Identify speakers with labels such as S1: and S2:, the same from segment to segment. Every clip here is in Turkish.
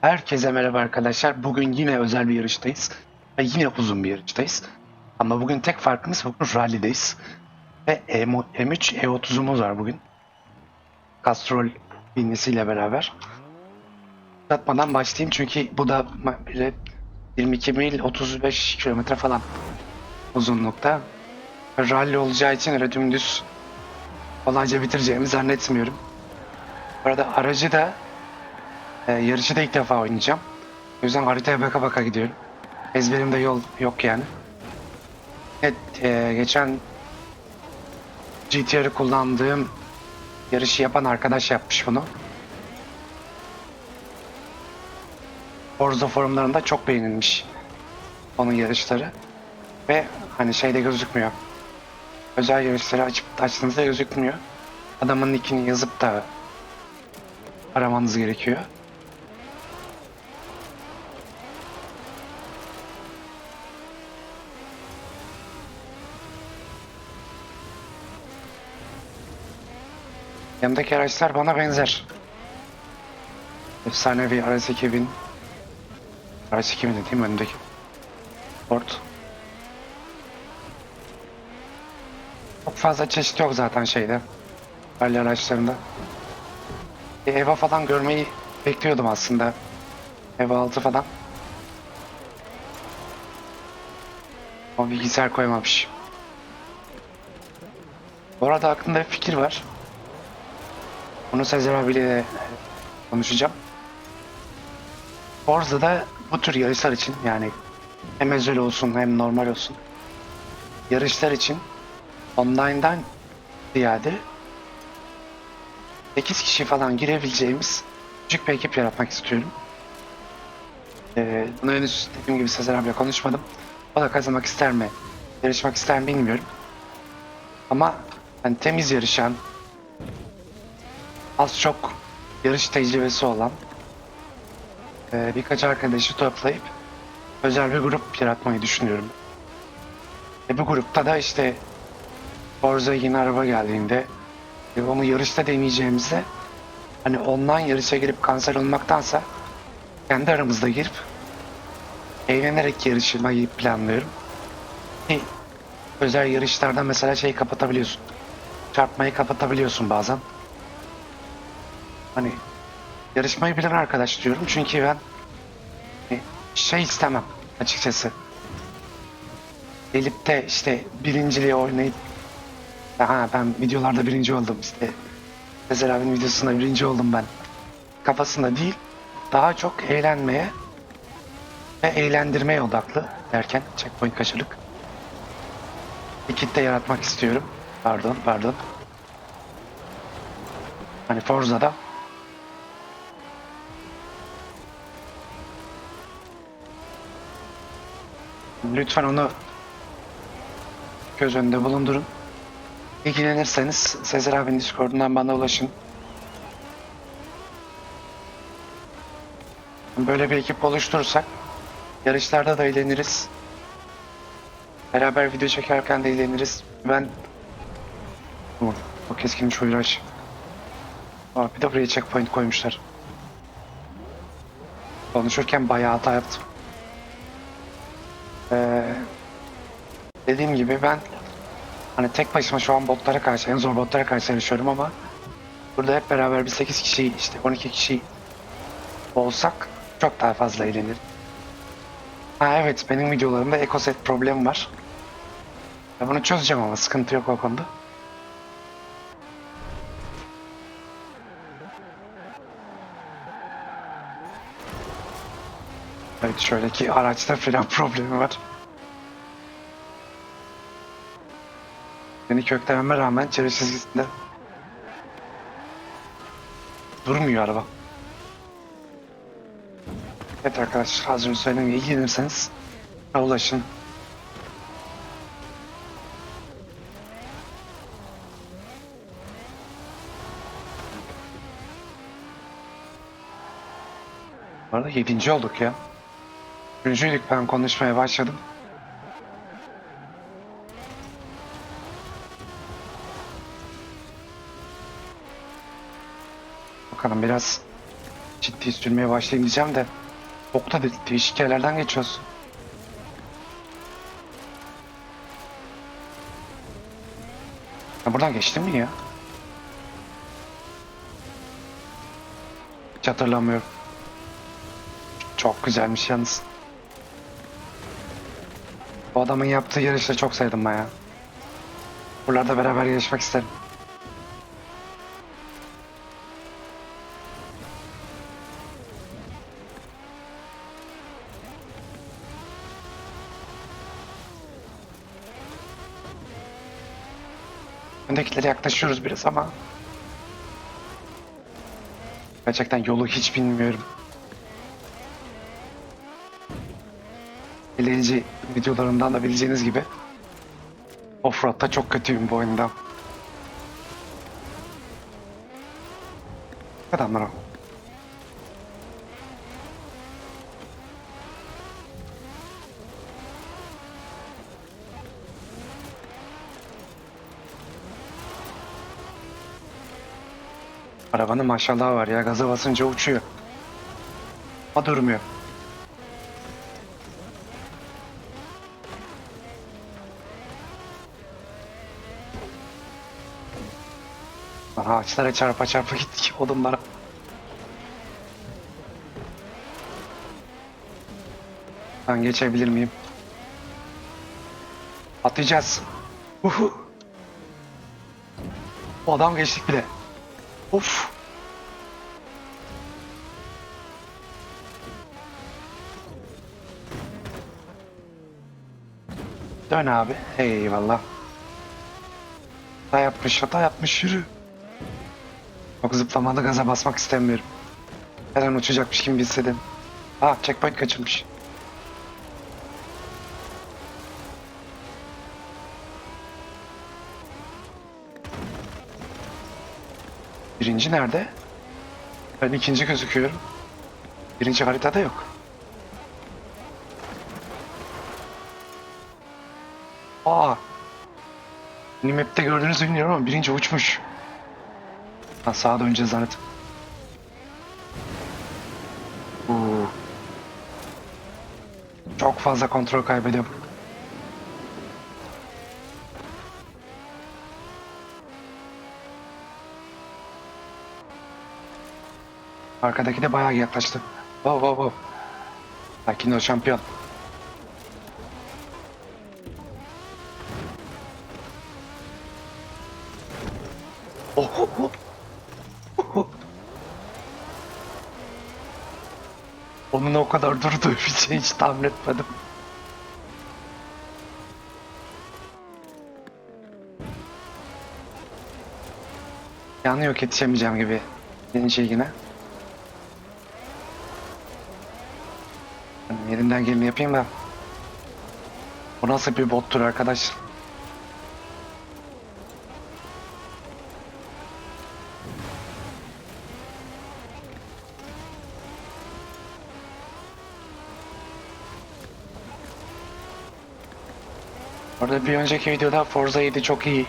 S1: Herkese merhaba arkadaşlar. Bugün yine özel bir yarıştayız. Ve yine uzun bir yarıştayız. Ama bugün tek farkımız bugün rally'deyiz. Ve M- M3 E30'umuz var bugün. Castrol binisiyle beraber. Uzatmadan başlayayım çünkü bu da böyle 22 mil 35 kilometre falan uzunlukta. Rally olacağı için öyle dümdüz kolayca bitireceğimi zannetmiyorum. Bu arada aracı da ee, yarışı da ilk defa oynayacağım. O yüzden haritaya baka baka gidiyorum. Ezberimde yol yok yani. Evet, e, geçen GTR'ı kullandığım yarışı yapan arkadaş yapmış bunu. Forza forumlarında çok beğenilmiş onun yarışları. Ve hani şeyde gözükmüyor. Özel yarışları açıp açtığınızda gözükmüyor. Adamın nickini yazıp da aramanız gerekiyor. Yanımdaki araçlar bana benzer. Efsanevi RS2000. RS2000 de değil mi önündeki? Ford. Çok fazla çeşit yok zaten şeyde. Rally araçlarında. Bir Eva falan görmeyi bekliyordum aslında. Eva 6 falan. O bilgisayar koymamış. Bu arada aklımda bir fikir var. Bunu Sezer abiyle konuşacağım. Forza'da bu tür yarışlar için yani hem özel olsun hem normal olsun yarışlar için online'dan ziyade 8 kişi falan girebileceğimiz küçük bir ekip yaratmak istiyorum. Ee, bunu henüz dediğim gibi Sezer abiyle konuşmadım. O da kazanmak ister mi, yarışmak ister mi bilmiyorum. Ama hani temiz yarışan, az çok yarış tecrübesi olan e, birkaç arkadaşı toplayıp özel bir grup yaratmayı düşünüyorum. Ve bu grupta da işte Forza yeni araba geldiğinde ve onu yarışta deneyeceğimizde hani online yarışa girip kanser olmaktansa kendi aramızda girip eğlenerek yarışmayı planlıyorum. Ki özel yarışlarda mesela şey kapatabiliyorsun. Çarpmayı kapatabiliyorsun bazen. Hani yarışmayı bilen arkadaş diyorum çünkü ben hani, şey istemem açıkçası. Gelip de işte birinciliği oynayıp ha ben videolarda birinci oldum işte Sezer abinin videosunda birinci oldum ben kafasında değil daha çok eğlenmeye ve eğlendirmeye odaklı derken checkpoint kaçırdık. Bir kitle yaratmak istiyorum. Pardon pardon. Hani Forza'da Lütfen onu göz önünde bulundurun. İlgilenirseniz Sezer abinin Discord'undan bana ulaşın. Böyle bir ekip oluşturursak yarışlarda da eğleniriz. Beraber video çekerken de eğleniriz. Ben o, o keskin çoyraş. Aa, bir de buraya checkpoint koymuşlar. Konuşurken bayağı hata yaptım. Ee, dediğim gibi ben hani tek başıma şu an botlara karşı en zor botlara karşı yarışıyorum ama burada hep beraber bir 8 kişi işte 12 kişi olsak çok daha fazla eğlenir. Ha evet benim videolarımda ekoset problemi var. Ya bunu çözeceğim ama sıkıntı yok o konuda. Evet şöyle ki araçta fren problemi var. Beni köklememe rağmen çevre çizgisinde durmuyor araba. Evet arkadaşlar az önce söylediğim gibi ilgilenirseniz ulaşın. Bu arada yedinci olduk ya. Üçüncüydük ben konuşmaya başladım. Bakalım biraz ciddi sürmeye başlayayım diyeceğim de çok da de- değişik yerlerden geçiyoruz. Ya buradan geçtim mi ya? Hiç hatırlamıyorum. Çok güzelmiş yalnız. Bu adamın yaptığı yarışı da çok sevdim ben ya. Buralarda beraber yarışmak isterim. Öndekilere yaklaşıyoruz biraz ama gerçekten yolu hiç bilmiyorum. Eleyici videolarından da bileceğiniz gibi Offroad'da çok kötüyüm bu oyunda. Adamlar o. Arabanın maşallah var ya gaza basınca uçuyor. Ama durmuyor. Ağaçlara çarpa çarpa gittik odunlara. Ben geçebilir miyim? Atlayacağız. Uhu. Bu adam geçtik bile. Of. Dön abi. Eyvallah. Hata yapmış, hata yapmış yürü. Çok zıplamalı gaza basmak istemiyorum. Her an uçacakmış gibi hissedin. Ha checkpoint kaçırmış. Birinci nerede? Ben ikinci gözüküyorum. Birinci haritada yok. Aa. Minimap'te gördüğünüzü bilmiyorum ama birinci uçmuş. Ha sağa döneceğiz zannettim. Oo. Çok fazla kontrol kaybediyorum. Arkadaki de bayağı yaklaştı. Wow wow wow. Sakin ol şampiyon. Oh, oh. Oh, Onun o kadar durduğu bir şey hiç tahmin etmedim. Yani yok yetişemeyeceğim gibi. Yeni şey yine. Ben Elimden geleni yapayım da. Bu nasıl bir bottur arkadaş? Orada bir önceki videoda Forza 7 çok iyi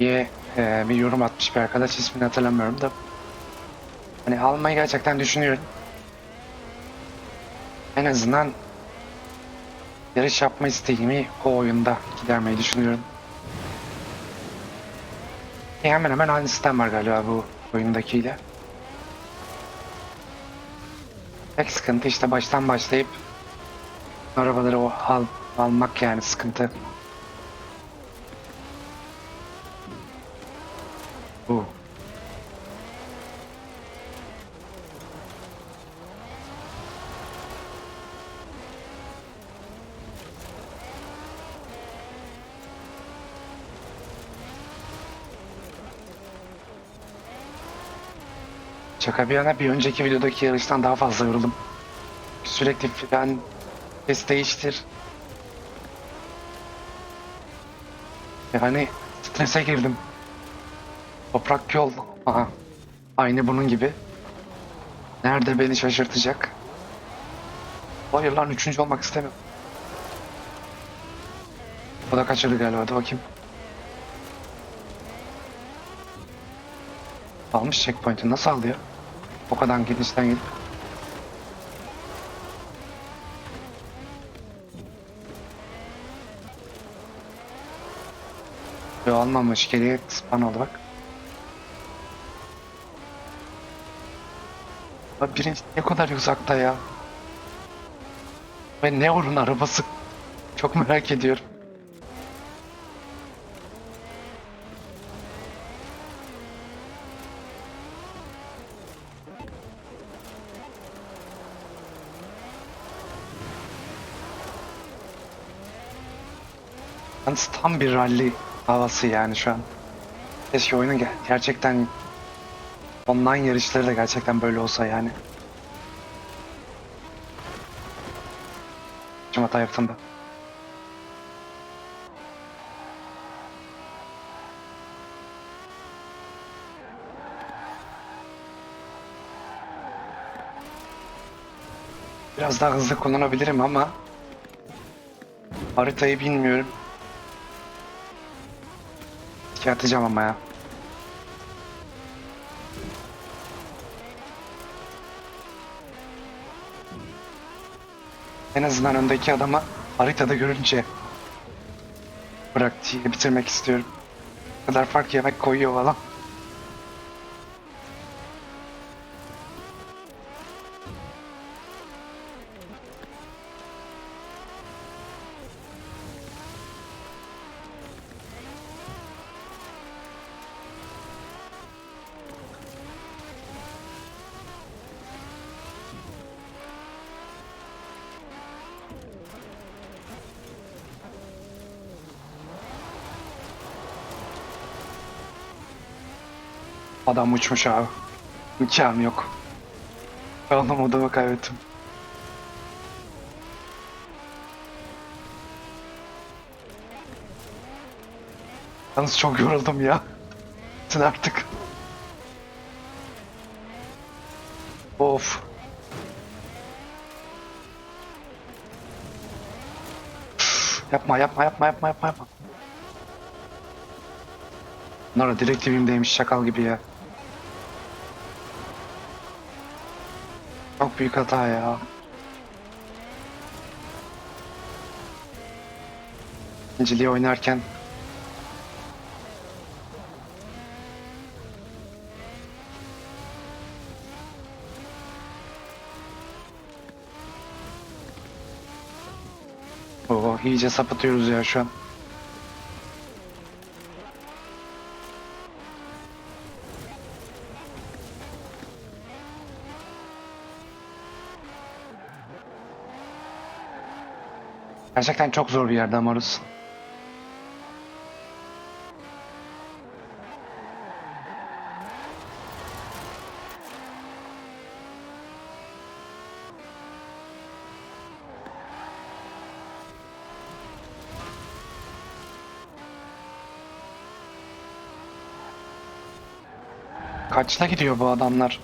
S1: diye e, bir yorum atmış bir arkadaş ismini hatırlamıyorum da. Hani almayı gerçekten düşünüyorum. En azından yarış yapma isteğimi o oyunda gidermeyi düşünüyorum. E, hemen hemen aynı sistem var galiba bu oyundakiyle. Tek sıkıntı işte baştan başlayıp arabaları o al, almak yani sıkıntı. Bu. Şaka bir yana bir önceki videodaki yarıştan daha fazla yoruldum. Sürekli fren, ses değiştir. Yani strese girdim. Toprak yol. Aha. Aynı bunun gibi. Nerede beni şaşırtacak? Hayır lan üçüncü olmak istemiyorum. O da kaçırdı galiba. Hadi bakayım. Almış checkpoint'i. Nasıl alıyor? O kadar genişten gidip. Yo almamış geriye span oldu bak. Abi birinci ne kadar uzakta ya. Ve ne onun arabası. Çok merak ediyorum. Yalnız tam bir rally havası yani şu an. Keşke oyunun ger- gerçekten online yarışları da gerçekten böyle olsa yani. Şimdi hata yaptım da. Biraz daha hızlı kullanabilirim ama haritayı bilmiyorum. Çıkartacağım ama ya. En azından öndeki adama haritada görünce bırak diye bitirmek istiyorum. Bu kadar fark yemek koyuyor falan. Adam uçmuş abi. İmkanı yok. Ben anlamadığımı kaybettim. Yalnız çok yoruldum ya. Sen artık. Of. Yapma yapma yapma yapma yapma yapma. Bunlara direktifimdeymiş şakal gibi ya. Çok büyük hata ya. İkinciliği oynarken Oo, iyice sapıtıyoruz ya şu an. Gerçekten çok zor bir yerde ama orası. Kaçta gidiyor bu adamlar?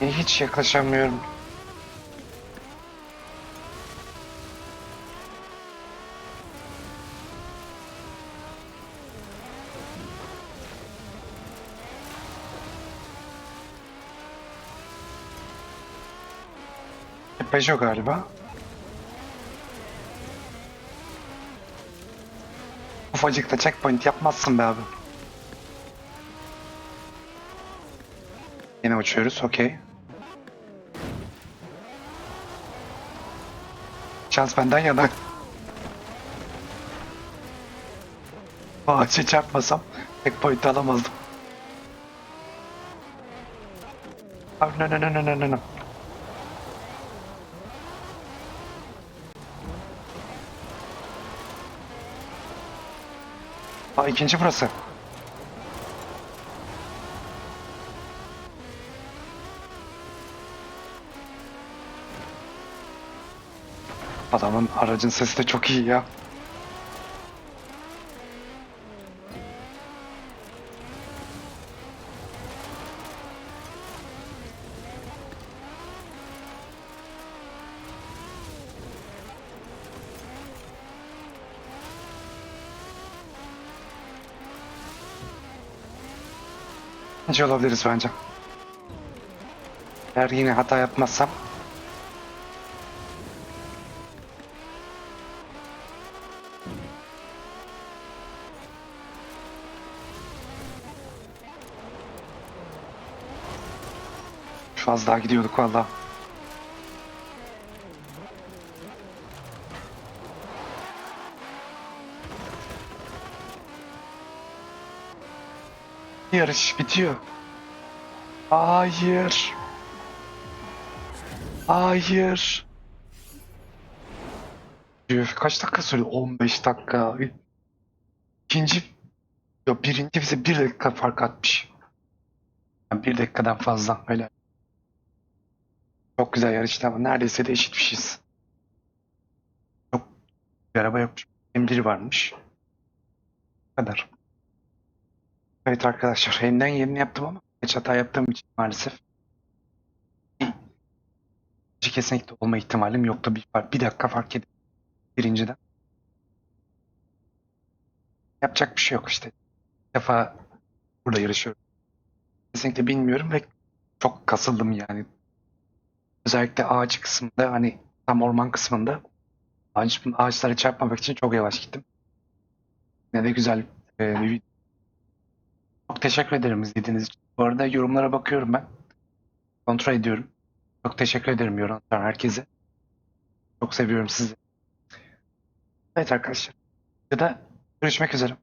S1: Hiç yaklaşamıyorum? Peugeot galiba. Ufacıkta checkpoint yapmazsın be abi. Yine uçuyoruz, okey. Şans benden yana. Ağaça çarpmasam checkpoint alamazdım. Abi no no no no no no Aa ikinci burası. Adamın aracın sesi de çok iyi ya. İkinci olabiliriz bence. Eğer yine hata yapmazsam Şu az daha gidiyorduk valla. Yarış bitiyor. Hayır. Hayır. Kaç dakika sürdü? 15 dakika. İkinci, yok birinci bize bir dakika fark atmış. Yani bir dakikadan fazla öyle. Çok güzel yarıştı ama neredeyse de eşitmişiz. Çok bir araba yokmuş. M1 varmış. Bu kadar. Evet arkadaşlar elimden yerini yaptım ama geç hata yaptığım için maalesef kesinlikle olma ihtimalim yoktu. Bir, bir dakika fark edip birinciden. Yapacak bir şey yok işte. Bir defa burada yarışıyorum. Kesinlikle bilmiyorum ve çok kasıldım yani. Özellikle ağaç kısmında hani tam orman kısmında ağaç, ağaçlara çarpmamak için çok yavaş gittim. Ne de güzel e, bir. Çok teşekkür ederim izlediğiniz için. Bu arada yorumlara bakıyorum ben. Kontrol ediyorum. Çok teşekkür ederim yorum atan herkese. Çok seviyorum sizi. Evet arkadaşlar. Ya da görüşmek üzere.